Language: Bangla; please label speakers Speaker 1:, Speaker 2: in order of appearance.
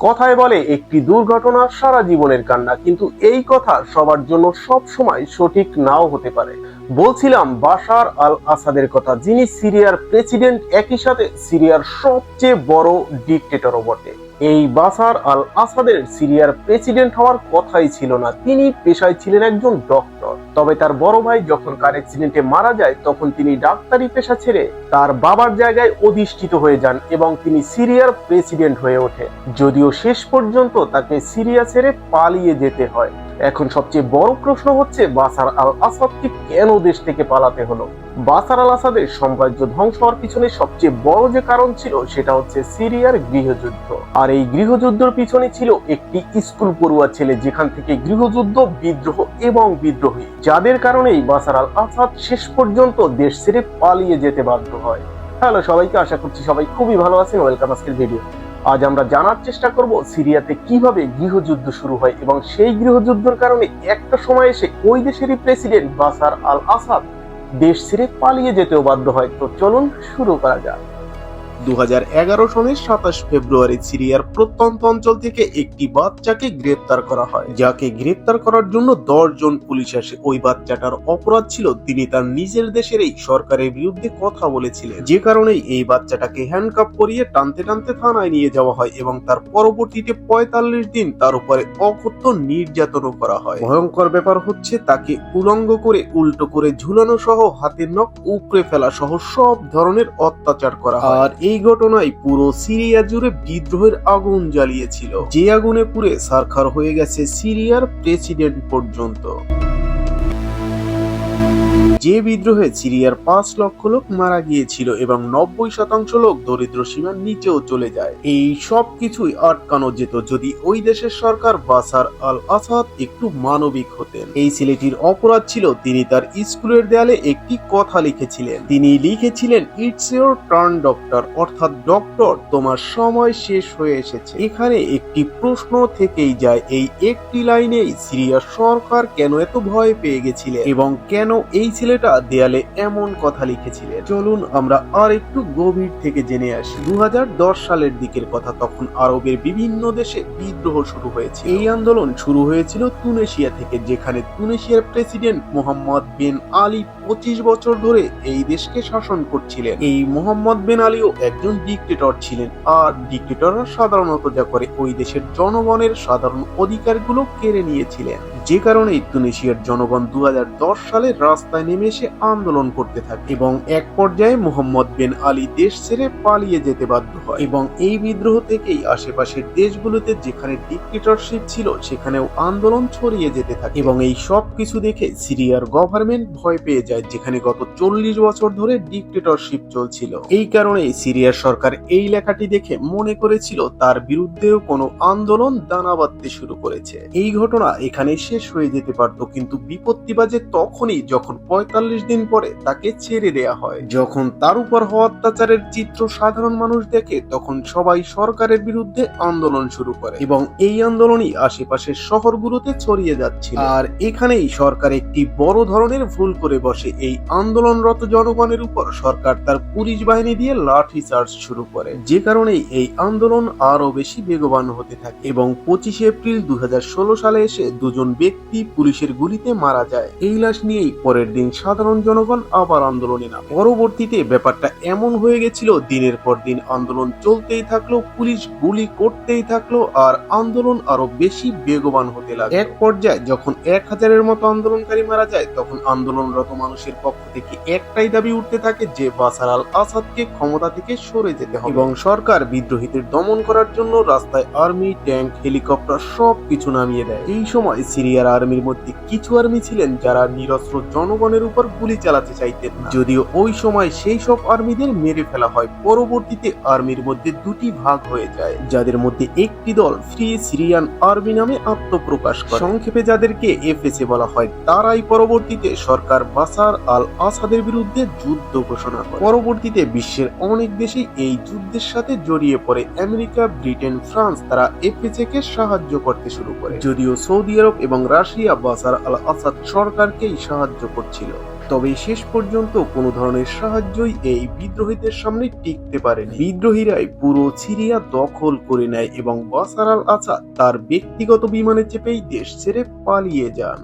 Speaker 1: কথায় বলে, একটি দুর্ঘটনা সারা জীবনের কান্না। কিন্তু এই কথা সবার জন্য সব সময় সঠিক নাও হতে পারে। বলছিলাম, বাশার আল আসাদের কথা। যিনি সিরিয়ার প্রেসিডেন্ট, একই সাথে সিরিয়ার সবচেয়ে বড় ডিকটেটরও বটে। এই বাসার আল আসাদের সিরিয়ার প্রেসিডেন্ট হওয়ার কথাই ছিল না। তিনি পেশায় ছিলেন একজন ডক্টর। তবে তার বড় ভাই যখন কার অ্যাক্সিডেন্টে মারা যায়, তখন তিনি ডাক্তারি পেশা ছেড়ে তার বাবার জায়গায় অধিষ্ঠিত হয়ে যান এবং তিনি সিরিয়ার প্রেসিডেন্ট হয়ে ওঠে যদিও শেষ পর্যন্ত তাকে সিরিয়া ছেড়ে পালিয়ে যেতে হয়। এখন সবচেয়ে বড় প্রশ্ন হচ্ছে, বাসার আল আসাদকে কেন দেশ থেকে পালাতে হলো? বাসার আল আসাদের সাম্রাজ্য ধ্বংস হওয়ার পিছনে সবচেয়ে বড় যে কারণ ছিল, সেটা হচ্ছে সিরিয়ার গৃহযুদ্ধ। আর এই গৃহযুদ্ধের পিছনে ছিল একটি স্কুল পড়ুয়া ছেলে, যেখান থেকে গৃহযুদ্ধ বিদ্রোহ এবং বিদ্রোহী, যাদের কারণেই বাসার আল আসাদ শেষ পর্যন্ত দেশ ছেড়ে পালিয়ে যেতে বাধ্য হয়। হ্যালো সবাইকে, আশা করছি সবাই খুবই ভালো আছেন। ওয়েলকাম আজকের ভিডিও। আজ আমরা জানার চেষ্টা করব সিরিয়াতে কীভাবে গৃহযুদ্ধ শুরু হয় এবং সেই গৃহযুদ্ধের কারণে একটা সময় এসে ওই দেশেরই প্রেসিডেন্ট বাসার আল আসাদ দেশ ছেড়ে পালিয়ে যেতেও বাধ্য হয়। তো চলুন শুরু করা যাক। দু হাজার এগারো সনের সাতাশ ফেব্রুয়ারি সিরিয়ার প্রত্যন্ত অঞ্চল থেকে একটি বাচ্চাকে গ্রেপ্তার করা হয়। যাকে গ্রেপ্তার করার জন্য দশ জন পুলিশ আসে। ওই বাচ্চাটার অপরাধ ছিল তিনি তার নিজের দেশের এই সরকারের বিরুদ্ধে কথা বলেছিলেন। যে কারণে এই বাচ্চাটাকে হ্যান্ডকাপ করিয়ে টানতে টানতে থানায় নিয়ে যাওয়া হয় এবং তার পরবর্তীতে পঁয়তাল্লিশ দিন তার উপরে অকথ্য নির্যাতনও করা হয়। ভয়ঙ্কর ব্যাপার হচ্ছে তাকে উলঙ্গ করে, উল্টো করে ঝুলানো সহ হাতের নখ উপড়ে ফেলা সহ সব ধরনের অত্যাচার করা হয়। আর এই ঘটনায় পুরো সিরিয়া জুড়ে বিদ্রোহের আগুন জ্বালিয়েছিল। যে আগুনে পুড়ে সারখার হয়ে গেছে সিরিয়ার প্রেসিডেন্ট পর্যন্ত। যে বিদ্রোহে সিরিয়ার পাঁচ লক্ষ লোক মারা গিয়েছিল এবং নব্বই শতাংশ লোক দরিদ্র সীমার নিচেও চলে যায়। এই সব কিছুই আটকানো যেত যদি ওই দেশের সরকার বাসার আল আসাদ একটু মানবিক হতেন। এই ছেলেটির অপরাধ ছিল, তিনি তার স্কুলের দেয়ালে একটি কথা লিখেছিলেন। তিনি লিখেছিলেন ইটস ইউর টার্ন ডক্টর অর্থাৎ ডক্টর তোমার সময় শেষ হয়ে এসেছে। এখানে একটি প্রশ্ন থেকেই যায়, এই একটি লাইনেই সিরিয়ার সরকার কেন এত ভয় পেয়ে গেছিলেন এবং কেন এই ছেলেটা দেয়ালে এমন কথা লিখেছিলেন। চলুন আমরা আর একটু গভীর থেকে জেনে আসি। দু হাজার দশ সালের দিকের কথা তখন আরবের বিভিন্ন দেশে বিদ্রোহ শুরু হয়েছে এই আন্দোলন শুরু হয়েছিল তুনেশিয়া থেকে, যেখানে তুনেশিয়ার প্রেসিডেন্ট মোহাম্মদ বিন আলী পঁচিশ বছর ধরে এই দেশকে শাসন করছিলেন। এই মোহাম্মদ বিন আলীও একজন ডিক্টেটর ছিলেন। আর ডিক্টেটররা সাধারণত যা করে, ওই দেশের জনগণের সাধারণ অধিকারগুলো কেড়ে নিয়েছিলেন। যে কারণে তুনিশিয়ার জনগণ দু হাজার দশ সালে রাস্তায় নেমে এসে আন্দোলন করতে থাকে এবং এক পর্যায়ে মোহাম্মদ বিন আলী দেশ ছেড়ে পালিয়ে যেতে বাধ্য হয় এবং এই বিদ্রোহ থেকেই আশেপাশের দেশগুলোতে যেখানে ডিক্টেটরশিপ ছিল, সেখানেও আন্দোলন ছড়িয়ে যেতে থাকে এবং এই সব কিছু দেখে সিরিয়ার গভর্নমেন্ট ভয় পেয়ে যায়, যেখানে গত চল্লিশ বছর ধরে ডিক্টেটরশিপ চলছিল। এই কারণে সিরিয়ার সরকার এই লেখাটি দেখে মনে করেছিল, তার বিরুদ্ধেও কোনো আন্দোলন দানা বাঁধতে শুরু করেছে। এই ঘটনা এখানে শেষ হয়ে যেতে পারত, কিন্তু বিপত্তি বাজে তখনই যখন পঁয়তাল্লিশ দিন পরে তাকে ছেড়ে দেয়া হয়। যখন তার উপর হওয়া অত্যাচারের চিত্র সাধারণ মানুষ দেখে, তখন সবাই সরকারের বিরুদ্ধে আন্দোলন শুরু করে এবং এই আন্দোলনই আশেপাশের শহরগুলোতে ছড়িয়ে যাচ্ছে আর এখানেই সরকার একটি বড় ধরনের ভুল করে বসে। এই আন্দোলনরত জনগণের উপর সরকার তার পুলিশ বাহিনী দিয়ে লাঠি চার্জ শুরু করে। যে কারণেই এই আন্দোলন আরও বেশি বেগবান হতে থাকে এবং পঁচিশে এপ্রিল দু হাজার ষোলো সালে এসে দুজন ব্যক্তি পুলিশের গুলিতে মারা যায়। এই লাশ নিয়েই পরের দিন সাধারণ জনগণ আবার আন্দোলনে নামে। পরবর্তীতে ব্যাপারটা এমন হয়ে গেছিল, দিনের পর দিন আন্দোলন চলতেই থাকল, পুলিশ গুলি করতেই থাকল, আর আন্দোলন আরও বেশি বেগবান হতে লাগে এক পর্যায়ে যখন এক হাজারের মতো আন্দোলনকারী মারা যায়, তখন আন্দোলনরত মানুষের পক্ষ থেকে একটাই দাবি উঠতে থাকে যে বাসার আল আসাদকে ক্ষমতা থেকে সরে যেতে হবে। এবং সরকার বিদ্রোহীদের দমন করার জন্য রাস্তায় আর্মি, ট্যাঙ্ক, হেলিকপ্টার সব কিছু নামিয়ে দেয়। এই সময় সিরিয়ার আর্মির মধ্যে কিছু আর্মি ছিলেন যারা নিরস্ত্র জনগণের উপর গুলি চালাতে চাইতেন যদিও ওই সময় সেই সব আর্মিদের মেরে ফেলা হয়, পরবর্তীতে আর্মির মধ্যে দুটি ভাগ হয়ে যায়, যাদের মধ্যে একটি দল ফ্রি সিরিয়ান আর্মি নামে আত্মপ্রকাশ করে। সংক্ষেপে যাদেরকে এফএসএ বলা হয়, তারাই পরবর্তীতে সরকার বাসার আল আসাদের বিরুদ্ধে যুদ্ধ ঘোষণা করে। পরবর্তীতে বিশ্বের অনেক দেশই এই যুদ্ধের সাথে জড়িয়ে পড়ে আমেরিকা, ব্রিটেন, ফ্রান্স, তারা এফএসএ কে সাহায্য করতে শুরু করে। যদিও সৌদি আরব এবং রাশিয়া বাসার আল আসাদ সরকারকেই সাহায্য করছিল। তবে শেষ পর্যন্ত কোনো ধরনের সাহায্যই এই বিদ্রোহীদের সামনে টিকতে পারেনি। বিদ্রোহীরাই পুরো সিরিয়া দখল করে নেয় এবং বাসার আল আসাদ তার ব্যক্তিগত বিমানে চেপেই দেশ ছেড়ে পালিয়ে যান।